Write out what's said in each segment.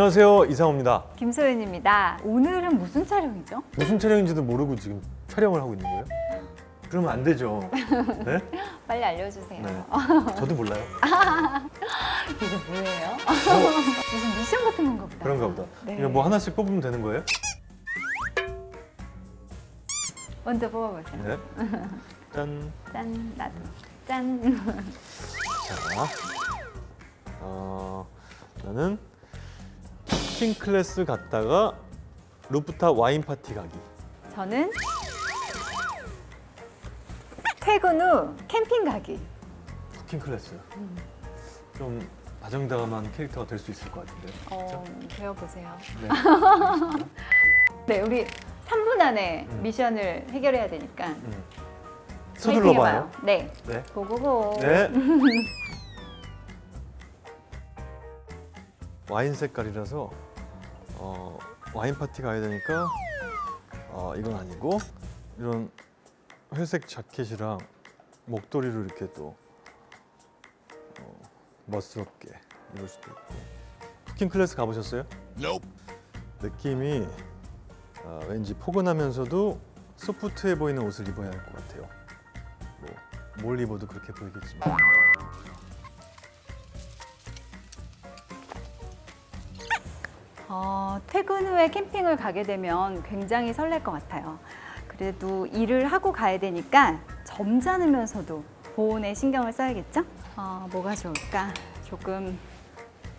안녕하세요 이상호입니다. 김소연입니다. 오늘은 무슨 촬영이죠? 무슨 촬영인지도 모르고 지금 촬영을 하고 있는 거예요? 그러면 안 되죠. 네? 빨리 알려주세요. 네. 저도 몰라요. 이게 뭐예요? 무슨 미션 같은 건가 보다. 그런가 보다. 네. 이거 뭐 하나씩 뽑으면 되는 거예요? 먼저 뽑아보세요. 네. 짠. 짠, 나도. 짠. 자, 어, 나는 쿠킹 클래스 갔다가 루프탑 와인 파티 가기. 저는 퇴근 후 캠핑 가기. 쿠킹 클래스. 좀 다정다감한 캐릭터가 될 수 있을 것 같은데. 어, 배워보세요. 네. 네, 우리 3분 안에 음. 미션을 해결해야 되니까. 음. 서둘러. 봐요. 네. 네. 고고고. 네. 와인 색깔이라서 어, 와인 파티 가야 되니까 어, 이건 아니고 이런 회색 자켓이랑 목도리를 이렇게 또 어, 멋스럽게 입을 수도 있고 쿠킹 클래스 가보셨어요? 느낌이 아, 왠지 포근하면서도 소프트해 보이는 옷을 입어야 할 것 같아요. 뭐, 뭘 입어도 그렇게 보이겠지만. 어, 퇴근 후에 캠핑을 가게 되면 굉장히 설렐 것 같아요. 그래도 일을 하고 가야 되니까 점잖으면서도 보온에 신경을 써야겠죠? 어, 뭐가 좋을까? 조금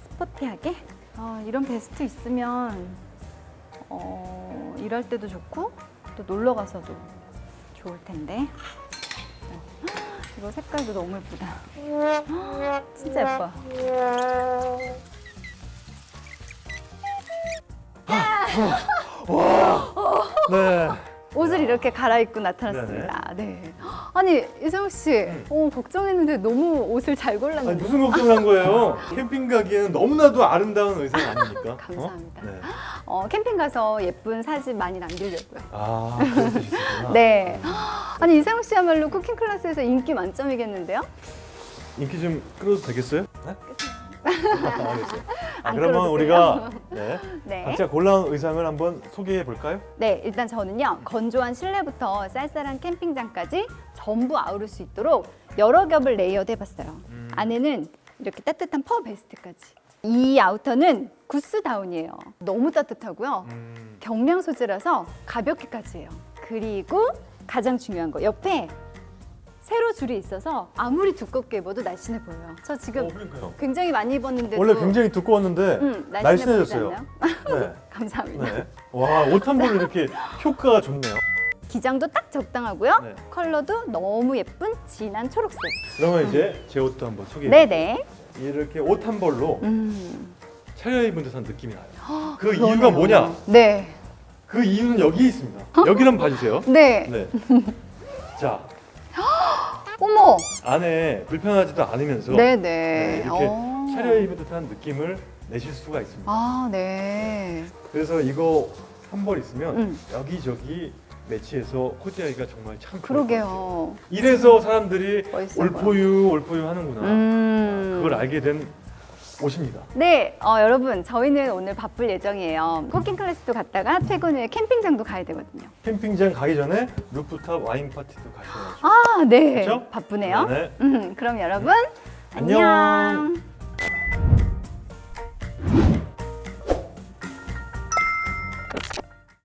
스포티하게? 어, 이런 베스트 있으면 어, 일할 때도 좋고 또 놀러 가서도 좋을 텐데. 어, 이거 색깔도 너무 예쁘다. 진짜 예뻐. 네. 옷을 이렇게 갈아입고 나타났습니다. 네. 아니 이성욱 씨, 어, 걱정했는데 너무 옷을 잘 아니, 골랐는데. 무슨 걱정을 한 거예요? 캠핑 가기에는 너무나도 아름다운 의상 아닙니까? 감사합니다. 어? 네. 어, 캠핑 가서 예쁜 사진 많이 남기려고요. 아, 그런 뜻이구나. 네. 아니 이성욱 씨야말로 쿠킹 클래스에서 인기 만점이겠는데요? 인기 좀 끌어도 되겠어요? 네? 아, 안 그러면 끌어도 우리가 네. 네. 각자 골라온 의상을 한번 소개해 볼까요? 네, 일단 저는요 건조한 실내부터 쌀쌀한 캠핑장까지 전부 아우를 수 있도록 여러 겹을 레이어드 해봤어요. 음. 안에는 이렇게 따뜻한 퍼 베스트까지. 이 아우터는 구스 다운이에요. 너무 따뜻하고요. 음, 경량 소재라서 가볍게까지 해요. 그리고 가장 중요한 거 옆에 세로 줄이 있어서 아무리 두껍게 입어도 날씬해 보여요. 저 지금 어, 그러니까요. 굉장히 많이 입었는데도 원래 굉장히 두꺼웠는데 음, 날씬해 보이지 날씬해졌어요. 않나요? 네. 감사합니다. 네. 와, 옷 한 벌로 이렇게 효과가 좋네요. 기장도 딱 적당하고요. 네. 컬러도 너무 예쁜 진한 초록색. 그러면 이제 제 옷도 한번 소개해 네네. 이렇게 옷 한 벌로 음. 차려입은 듯한 느낌이 나요. 그 그러네요. 이유가 뭐냐? 네. 그 이유는 여기 있습니다. 여기를 한번 봐주세요. 네. 네. 자, 어머. 안에 불편하지도 않으면서 네네. 네, 이렇게 어. 차려입은 듯한 느낌을 내실 수가 있습니다. 아 네. 그래서 이거 한 벌 있으면 음. 여기저기 매치해서 코디하기가 정말 참 좋을 것 같아요. 그러게요. 이래서 사람들이 멋있어 올포유 올포유 하는구나. 음. 그걸 알게 된 옷입니다. 네, 어, 여러분 저희는 오늘 바쁠 예정이에요. 쿠킹 클래스도 갔다가 퇴근 후에 캠핑장도 가야 되거든요. 캠핑장 가기 전에 루프탑 와인 파티도 가셔야죠. 아, 네. 그렇죠? 바쁘네요. 네. 음, 그럼 여러분 안녕. 안녕.